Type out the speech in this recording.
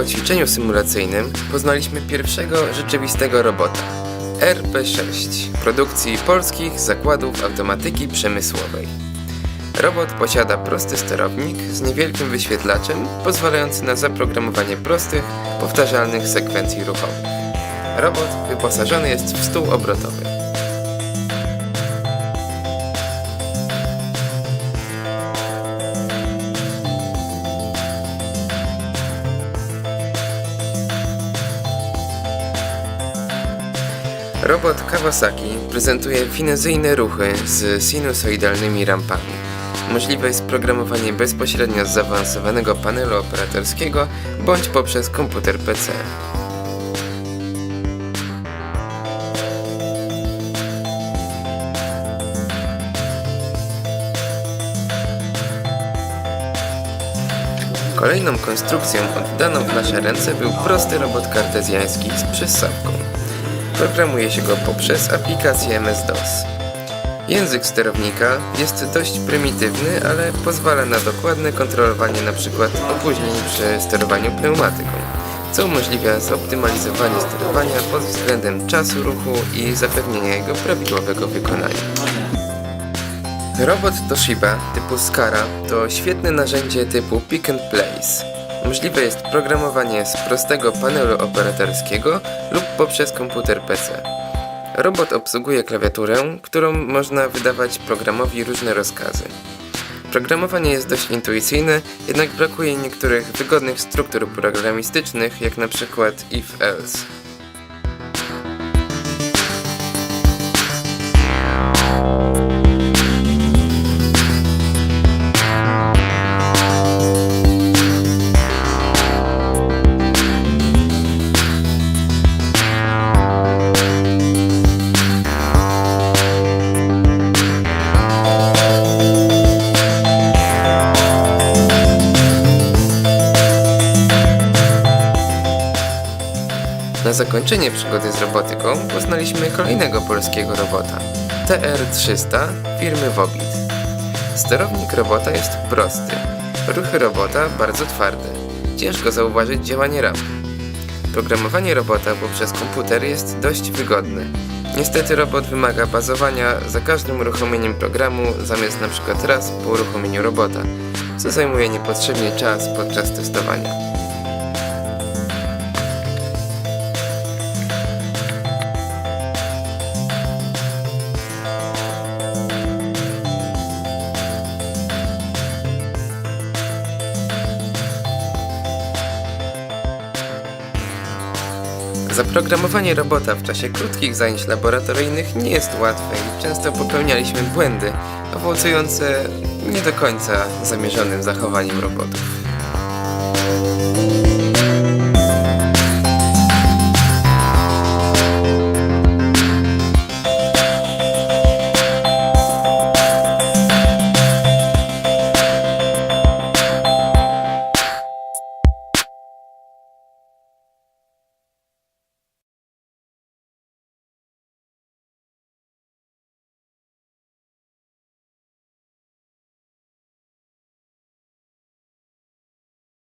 Po ćwiczeniu symulacyjnym poznaliśmy pierwszego rzeczywistego robota RP6 produkcji polskich zakładów automatyki przemysłowej. Robot posiada prosty sterownik z niewielkim wyświetlaczem pozwalający na zaprogramowanie prostych, powtarzalnych sekwencji ruchowych. Robot wyposażony jest w stół obrotowy. Robot Kawasaki prezentuje finezyjne ruchy z sinusoidalnymi rampami. Możliwe jest programowanie bezpośrednio z zaawansowanego panelu operatorskiego bądź poprzez komputer PC. Kolejną konstrukcją oddaną w nasze ręce był prosty robot kartezjański z przystawką. Programuje się go poprzez aplikację MS-DOS. Język sterownika jest dość prymitywny, ale pozwala na dokładne kontrolowanie np. opóźnień przy sterowaniu pneumatyką, co umożliwia zoptymalizowanie sterowania pod względem czasu ruchu i zapewnienia jego prawidłowego wykonania. Robot Toshiba typu Skara to świetne narzędzie typu Pick and Place. Możliwe jest programowanie z prostego panelu operatorskiego lub poprzez komputer PC. Robot obsługuje klawiaturę, którą można wydawać programowi różne rozkazy. Programowanie jest dość intuicyjne, jednak brakuje niektórych wygodnych struktur programistycznych, jak na przykład if-else. Na zakończenie przygody z robotyką poznaliśmy kolejnego polskiego robota TR-300 firmy Wobit. Sterownik robota jest prosty, ruchy robota bardzo twarde. Ciężko zauważyć działanie ram. Programowanie robota poprzez komputer jest dość wygodne. Niestety robot wymaga bazowania za każdym uruchomieniem programu zamiast np. raz po uruchomieniu robota, co zajmuje niepotrzebnie czas podczas testowania. Zaprogramowanie robota w czasie krótkich zajęć laboratoryjnych nie jest łatwe i często popełnialiśmy błędy, owocujące nie do końca zamierzonym zachowaniem robotów.